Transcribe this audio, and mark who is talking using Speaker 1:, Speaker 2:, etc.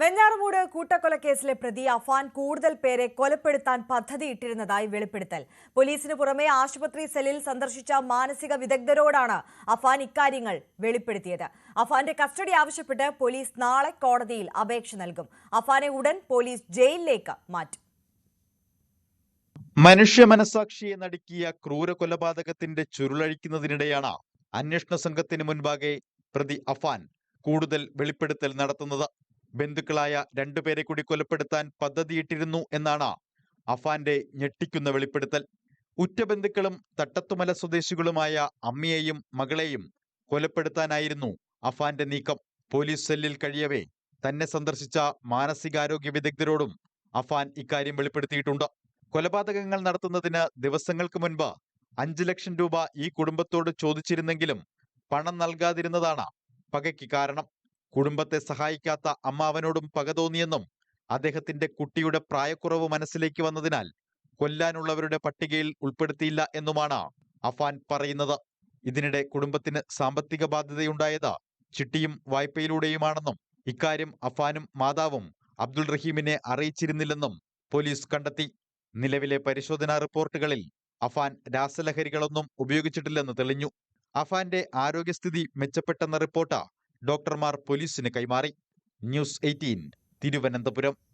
Speaker 1: വെഞ്ഞാറുമൂട് കൂട്ടക്കൊലക്കേസിലെ പ്രതി അഫാൻ കൂടുതൽ പേരെ കൊലപ്പെടുത്താൻ പദ്ധതിയിട്ടിരുന്നതായി വെളിപ്പെടുത്തൽ. പോലീസിന് പുറമെ ആശുപത്രി സെല്ലിൽ സന്ദർശിച്ച മാനസിക വിദഗ്ധരോടാണ് അഫാൻ ഇക്കാര്യങ്ങൾ വെളിപ്പെടുത്തിയത്. അഫാന്റെ കസ്റ്റഡി ആവശ്യപ്പെട്ട് പോലീസ് നാളെ കോടതിയിൽ അപേക്ഷ നൽകും. അഫാനെ ഉടൻ പോലീസ് ജയിലിലേക്ക് മാറ്റും.
Speaker 2: മനുഷ്യ മനസാക്ഷിയെ നടുക്കിയ ക്രൂര കൊലപാതകത്തിന്റെ ചുരുളഴിക്കുന്നതിനിടെയാണ് അന്വേഷണ സംഘത്തിന് മുൻപാകെ പ്രതി അഫാൻ കൂടുതൽ വെളിപ്പെടുത്തൽ നടത്തുന്നത്. ബന്ധുക്കളായ രണ്ടുപേരെ കൂടി കൊലപ്പെടുത്താൻ പദ്ധതിയിട്ടിരുന്നു എന്നാണ് അഫാന്റെ ഞെട്ടിക്കുന്ന വെളിപ്പെടുത്തൽ. ഉറ്റ ബന്ധുക്കളും തട്ടത്തുമല സ്വദേശികളുമായ അമ്മയെയും മകളെയും കൊലപ്പെടുത്താനായിരുന്നു അഫാന്റെ നീക്കം. പോലീസ് സെല്ലിൽ കഴിയവേ തന്നെ സന്ദർശിച്ച മാനസികാരോഗ്യ വിദഗ്ധരോടും അഫാൻ ഇക്കാര്യം വെളിപ്പെടുത്തിയിട്ടുണ്ട്. കൊലപാതകങ്ങൾ നടത്തുന്നതിന് ദിവസങ്ങൾക്ക് മുൻപ് അഞ്ചു ലക്ഷം രൂപ ഈ കുടുംബത്തോട് ചോദിച്ചിരുന്നെങ്കിലും പണം നൽകാതിരുന്നതാണ് പകയ്ക്ക് കാരണം. കുടുംബത്തെ സഹായിക്കാത്ത അമ്മാവനോടും പക തോന്നിയെന്നും അദ്ദേഹത്തിന്റെ കുട്ടിയുടെ പ്രായക്കുറവ് മനസ്സിലേക്ക് വന്നതിനാൽ കൊല്ലാനുള്ളവരുടെ പട്ടികയിൽ ഉൾപ്പെടുത്തിയില്ല എന്നുമാണ് അഫാൻ പറയുന്നത്. ഇതിനിടെ കുടുംബത്തിന് സാമ്പത്തിക ബാധ്യതയുണ്ടായത് ചിട്ടിയും വായ്പയിലൂടെയുമാണെന്നും ഇക്കാര്യം അഫാനും മാതാവും അബ്ദുൾ റഹീമിനെ അറിയിച്ചിരുന്നില്ലെന്നും പോലീസ് കണ്ടെത്തി. നിലവിലെ പരിശോധനാ റിപ്പോർട്ടുകളിൽ അഫാൻ രാസലഹരികളൊന്നും ഉപയോഗിച്ചിട്ടില്ലെന്ന് തെളിഞ്ഞു. അഫാന്റെ ആരോഗ്യസ്ഥിതി മെച്ചപ്പെട്ടെന്ന റിപ്പോർട്ട് ഡോക്ടർമാർ പോലീസിന് കൈമാറി. News eighteen Thiruvananthapuram.